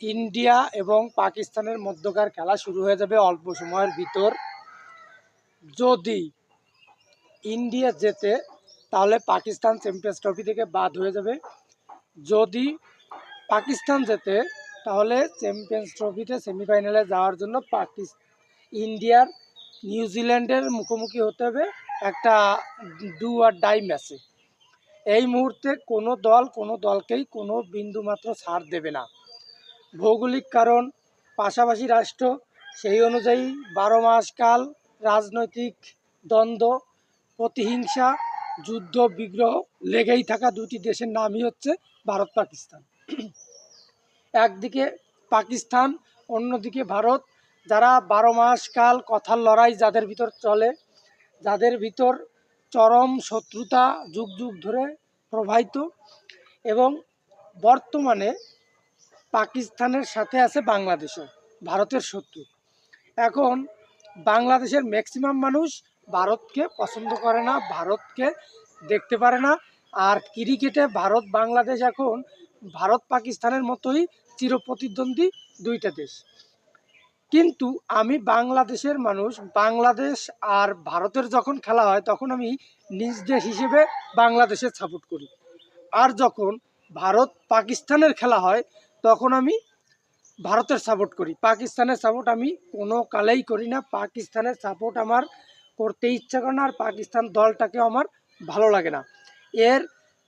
India এবং পাকিস্তানের মধ্যকার খেলা শুরু হয়ে যাবে অল্প সময়ের ভিতর। যদি ইন্ডিয়া জেতে, তাহলে পাকিস্তান চ্যাম্পিয়ন্স ট্রফি থেকে বাদ হয়ে যাবে। যদি পাকিস্তান জেতে, তাহলে চ্যাম্পিয়ন্স ট্রফিতে সেমিফাইনালে যাওয়ার জন্য পাকিস, ইন্ডিয়ার নিউজিল্যান্ডের মুখোমুখি হতে হবে একটা ডু আর ডাই ম্যাচে। এই মুহূর্তে কোনো দল কোনো দলকেই কোনো বিন্দু মাত্র ছাড় দেবে না। ভৌগোলিক কারণ, পাশাপাশি রাষ্ট্র, সেই অনুযায়ী বারো মাস কাল রাজনৈতিক দ্বন্দ্ব, প্রতিহিংসা, যুদ্ধ, বিগ্রহ লেগেই থাকা দুটি দেশের নামই হচ্ছে ভারত, পাকিস্তান। একদিকে পাকিস্তান, অন্যদিকে ভারত, যারা বারো মাস কাল কথার লড়াই যাদের ভিতর চলে, যাদের ভিতর চরম শত্রুতা যুগ যুগ ধরে প্রবাহিত এবং বর্তমানে পাকিস্তানের সাথে আছে বাংলাদেশও, ভারতের শত্রু। এখন বাংলাদেশের ম্যাক্সিমাম মানুষ ভারতকে পছন্দ করে না, ভারতকে দেখতে পারে না। আর ক্রিকেটে ভারত, বাংলাদেশ এখন ভারত, পাকিস্তানের মতোই চিরপ্রতিদ্বন্দ্বী দুইটা দেশ। কিন্তু আমি বাংলাদেশের মানুষ, বাংলাদেশ আর ভারতের যখন খেলা হয়, তখন আমি নিজ দেশ হিসেবে বাংলাদেশের সাপোর্ট করি। আর যখন ভারত, পাকিস্তানের খেলা হয় তখন আমি ভারতের সাপোর্ট করি। পাকিস্তানের সাপোর্ট আমি কোনো কালেই করি না। পাকিস্তানের সাপোর্ট আমার করতে ইচ্ছা করে না আর পাকিস্তান দলটাকে আমার ভালো লাগে না। এর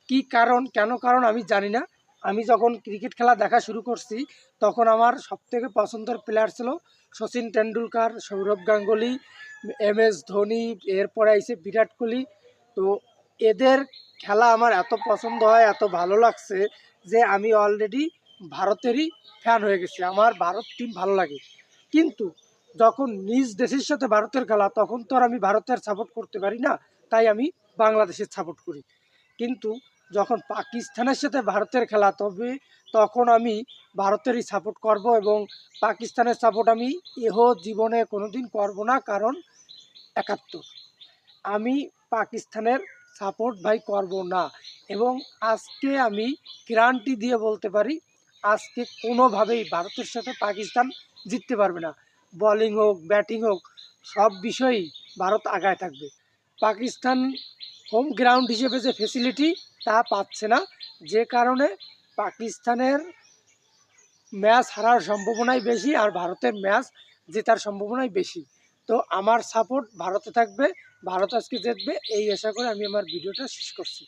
কি কারণ, কেন কারণ আমি জানি না। আমি যখন ক্রিকেট খেলা দেখা শুরু করছি, তখন আমার সবথেকে পছন্দের প্লেয়ার ছিল সচিন টেন্ডুলকার সৌরভ গাঙ্গুলি, এম এস ধোনি, এরপরে আইসে বিরাট কোহলি। তো এদের খেলা আমার এত পছন্দ হয়, এত ভালো লাগছে যে আমি অলরেডি ভারতেরই ফ্যান হয়ে গেছি। আমার ভারত টিম ভালো লাগে। কিন্তু যখন নিজ দেশের সাথে ভারতের খেলা, তখন তো আর আমি ভারতের সাপোর্ট করতে পারি না। তাই আমি বাংলাদেশের সাপোর্ট করি। কিন্তু যখন পাকিস্তানের সাথে ভারতের খেলা, তবে তখন আমি ভারতেরই সাপোর্ট করব এবং পাকিস্তানের সাপোর্ট আমি এহ জীবনে কোনোদিন করব না, কারণ একাত্তর। আমি পাকিস্তানের সাপোর্ট ভাই করব না। এবং আজকে আমি গ্যারান্টি দিয়ে বলতে পারি আজকে কোনোভাবেই ভারতের সাথে পাকিস্তান জিততে পারবে না। বোলিং হোক ব্যাটিং হোক, সব বিষয়েই ভারত আগায় থাকবে। পাকিস্তান হোম গ্রাউন্ড হিসেবে যে ফেসিলিটি তা পাচ্ছে না, যে কারণে পাকিস্তানের ম্যাচ হারার সম্ভাবনাই বেশি আর ভারতের ম্যাচ জেতার সম্ভাবনাই বেশি। তো আমার সাপোর্ট ভারতে থাকবে, ভারত আজকে জিতবে, এই আশা করে আমি আমার ভিডিওটা শেষ করছি।